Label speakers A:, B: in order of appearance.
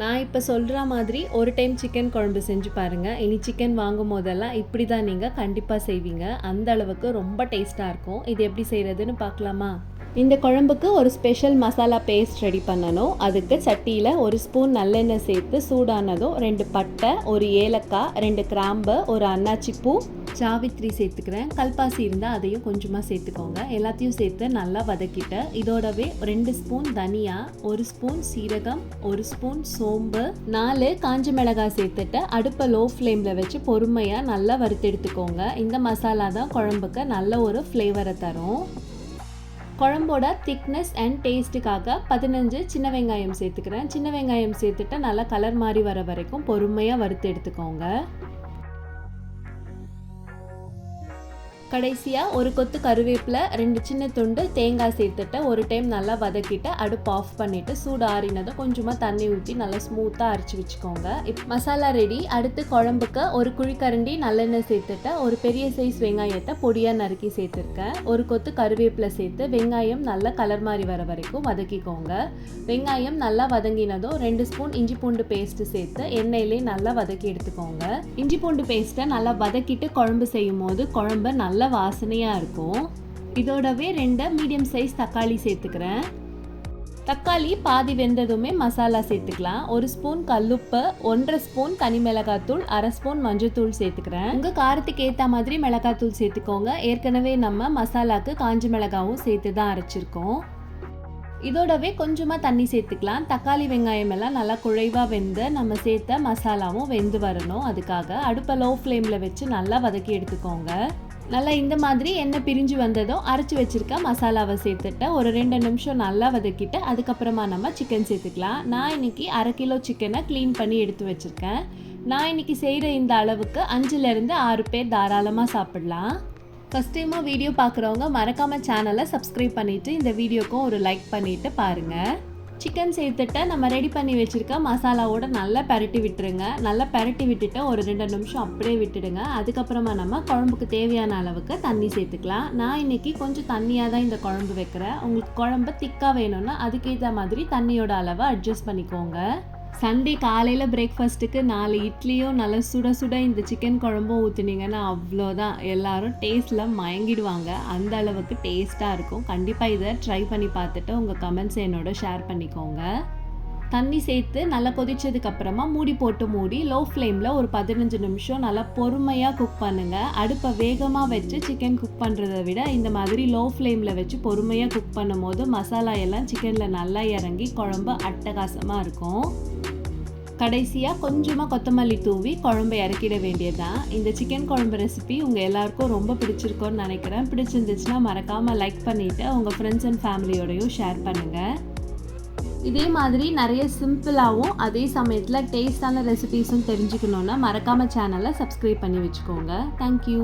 A: நான் இப்போ சொல்கிற மாதிரி ஒரு டைம் சிக்கன் குழம்பு செஞ்சு பாருங்கள் இனி சிக்கன் வாங்கும் போதெல்லாம் இப்படி தான் நீங்கள் கண்டிப்பாக செய்வீங்க. அந்த அளவுக்கு ரொம்ப டேஸ்ட்டாக இருக்கும். இது எப்படி செய்கிறதுன்னு பார்க்கலாமா? இந்த குழம்புக்கு ஒரு ஸ்பெஷல் மசாலா பேஸ்ட் ரெடி பண்ணணும். அதுக்கு சட்டியில் ஒரு ஸ்பூன் நல்லெண்ணெய் சேர்த்து சூடானதும் ரெண்டு பட்டை ஒரு ஏலக்காய் ரெண்டு கிராம்பு ஒரு அன்னாச்சி பூ ஜாவித்ரி சேர்த்துக்கிறேன். கல்பாசி இருந்தால் அதையும் கொஞ்சமாக சேர்த்துக்கோங்க. எல்லாத்தையும் சேர்த்து நல்லா வதக்கிட்டு இதோடவே ரெண்டு ஸ்பூன் தனியா ஒரு ஸ்பூன் சீரகம் ஒரு ஸ்பூன் சோம்பு நாலு காஞ்ச மிளகாய் சேர்த்துட்டு அடுப்பை லோ ஃப்ளேமில் வச்சு பொறுமையாக நல்லா வறுத்தெடுத்துக்கோங்க. இந்த மசாலா தான் குழம்புக்கு நல்ல ஒரு ஃப்ளேவரை தரும். குழம்போட திக்னஸ் அண்ட் டேஸ்ட்டுக்காக பதினஞ்சு சின்ன வெங்காயம் சேர்த்துக்கிறேன். சின்ன வெங்காயம் சேர்த்துட்டு நல்லா கலர் மாதிரி வர வரைக்கும் பொறுமையாக வறுத்து எடுத்துக்கோங்க கடைசியாக ஒரு கொத்து கருவேப்பிலை ரெண்டு சின்ன துண்டு தேங்காய் சேர்த்துட்டு ஒரு டைம் நல்லா வதக்கிட்டு அடுப்பு ஆஃப் பண்ணிவிட்டு சூடு ஆறினதும் கொஞ்சமாக தண்ணி ஊற்றி நல்லா ஸ்மூத்தாக அரைச்சி வச்சுக்கோங்க. இப் மசாலா ரெடி அடுத்து குழம்புக்கு ஒரு குழிக்கரண்டி நல்லெண்ணெய் சேர்த்துட்டு ஒரு பெரிய சைஸ் வெங்காயத்தை பொடியாக நறுக்கி சேர்த்துருக்கேன். ஒரு கொத்து கருவேப்பிலை சேர்த்து வெங்காயம் நல்லா கலர் மாதிரி வர வரைக்கும் வதக்கிக்கோங்க. வெங்காயம் நல்லா வதங்கினதும் ரெண்டு ஸ்பூன் இஞ்சி பூண்டு பேஸ்ட்டு சேர்த்து எண்ணெயிலே நல்லா வதக்கி எடுத்துக்கோங்க. இஞ்சி பூண்டு பேஸ்ட்டை நல்லா வதக்கிட்டு குழம்பு செய்யும் போது குழம்பு நல்லா நல்ல வாசனையாக இருக்கும். இதோடவே ரெண்டு மீடியம் சைஸ் தக்காளி சேர்த்துக்கிறேன். தக்காளி பாதி வெந்ததுமே மசாலா சேர்த்துக்கலாம். ஒரு ஸ்பூன் கல்லுப்பு ஒன்றரை ஸ்பூன் தனி மிளகாத்தூள் அரை ஸ்பூன் மஞ்சத்தூள் சேர்த்துக்கிறேன். உங்கள் காரத்துக்கு ஏற்ற மாதிரி மிளகாத்தூள் சேர்த்துக்கோங்க. ஏற்கனவே நம்ம மசாலாக்கு காஞ்ச மிளகாவும் சேர்த்து தான் அரைச்சிருக்கோம். இதோடவே கொஞ்சமாக தண்ணி சேர்த்துக்கலாம். தக்காளி வெங்காயம் எல்லாம் நல்லா குழைவாக வெந்து நம்ம சேர்த்த மசாலாவும் வெந்து வரணும். அதுக்காக அடுப்பை லோ ஃப்ளேமில் வச்சு நல்லா வதக்கி எடுத்துக்கோங்க. நல்லா இந்த மாதிரி எண்ணெய் பிரிஞ்சு வந்ததும் அரைச்சி வச்சுருக்க மசாலாவை சேர்த்துட்டு ஒரு ரெண்டு நிமிஷம் நல்லா வதக்கிட்டு அதுக்கப்புறமா நம்ம சிக்கன் சேர்த்துக்கலாம். நான் இன்னைக்கு அரை கிலோ சிக்கனை க்ளீன் பண்ணி எடுத்து வச்சுருக்கேன். நான் இன்னைக்கு செய்கிற இந்த அளவுக்கு அஞ்சுலேருந்து ஆறு பேர் தாராளமாக சாப்பிட்லாம். ஃபஸ்ட் டைமாக வீடியோ பார்க்குறவங்க மறக்காமல் சேனலை சப்ஸ்கிரைப் பண்ணிவிட்டு இந்த வீடியோக்கும் ஒரு லைக் பண்ணிவிட்டு பாருங்கள் சிக்கன் சேர்த்துட்டு நம்ம ரெடி பண்ணி வச்சுருக்க மசாலாவோட நல்லா பரட்டி விட்டுருங்க. நல்லா பரட்டி விட்டுட்டு ஒரு ரெண்டு நிமிஷம் அப்படியே விட்டுடுங்க. அதுக்கப்புறமா நம்ம குழம்புக்கு தேவையான அளவுக்கு தண்ணி சேர்த்துக்கலாம். நான் இன்றைக்கி கொஞ்சம் தண்ணியாக தான் இந்த குழம்பு வைக்கிறேன். உங்களுக்கு குழம்பு திக்காக வேணும்னா அதுக்கேற்ற மாதிரி தண்ணியோட அளவை அட்ஜஸ்ட் பண்ணிக்கோங்க. சண்டே காலையில் பிரேக்ஃபாஸ்ட்டுக்கு நாலு இட்லியும் நல்லா சுட சுட இந்த சிக்கன் குழம்பும் ஊற்றுனீங்கன்னா அவ்வளோதான் எல்லாரும் டேஸ்ட்டில் மயங்கிடுவாங்க. அந்த அளவுக்கு டேஸ்ட்டாக இருக்கும். கண்டிப்பாக இதை ட்ரை பண்ணி பார்த்துட்டு உங்கள் கமெண்ட்ஸ் என்னோட ஷேர் பண்ணிக்கோங்க. தண்ணி சேர்த்து நல்லா கொதிச்சதுக்கப்புறமா மூடி போட்டு மூடி லோ ஃப்ளேமில் ஒரு பதினஞ்சு நிமிஷம் நல்லா பொறுமையாக குக் பண்ணுங்கள் அடுப்பை வேகமாக வச்சு சிக்கன் குக் பண்ணுறதை விட இந்த மாதிரி லோ ஃப்ளேமில் வச்சு பொறுமையாக குக் பண்ணும் போது மசாலா எல்லாம் சிக்கனில் நல்லா இறங்கி குழம்பு அட்டகாசமாக இருக்கும். கடைசியாக கொஞ்சமாக கொத்தமல்லி தூவி குழம்பை இறக்கிட வேண்டியதுதான். இந்த சிக்கன் குழம்பு ரெசிபி உங்கள் எல்லாருக்கும் ரொம்ப பிடிச்சிருக்கோன்னு நினைக்கிறேன். பிடிச்சிருந்துச்சுன்னா மறக்காமல் லைக் பண்ணிவிட்டு உங்கள் ஃப்ரெண்ட்ஸ் அண்ட் ஃபேமிலியோடையும் ஷேர் பண்ணுங்கள் இதே மாதிரி நிறைய சிம்பிளாகவும் அதே சமயத்தில் டேஸ்டான ரெசிபீஸும் தெரிஞ்சுக்கணுன்னா மறக்காமல் சேனலை சப்ஸ்கிரைப் பண்ணி வச்சுக்கோங்க. தேங்க்யூ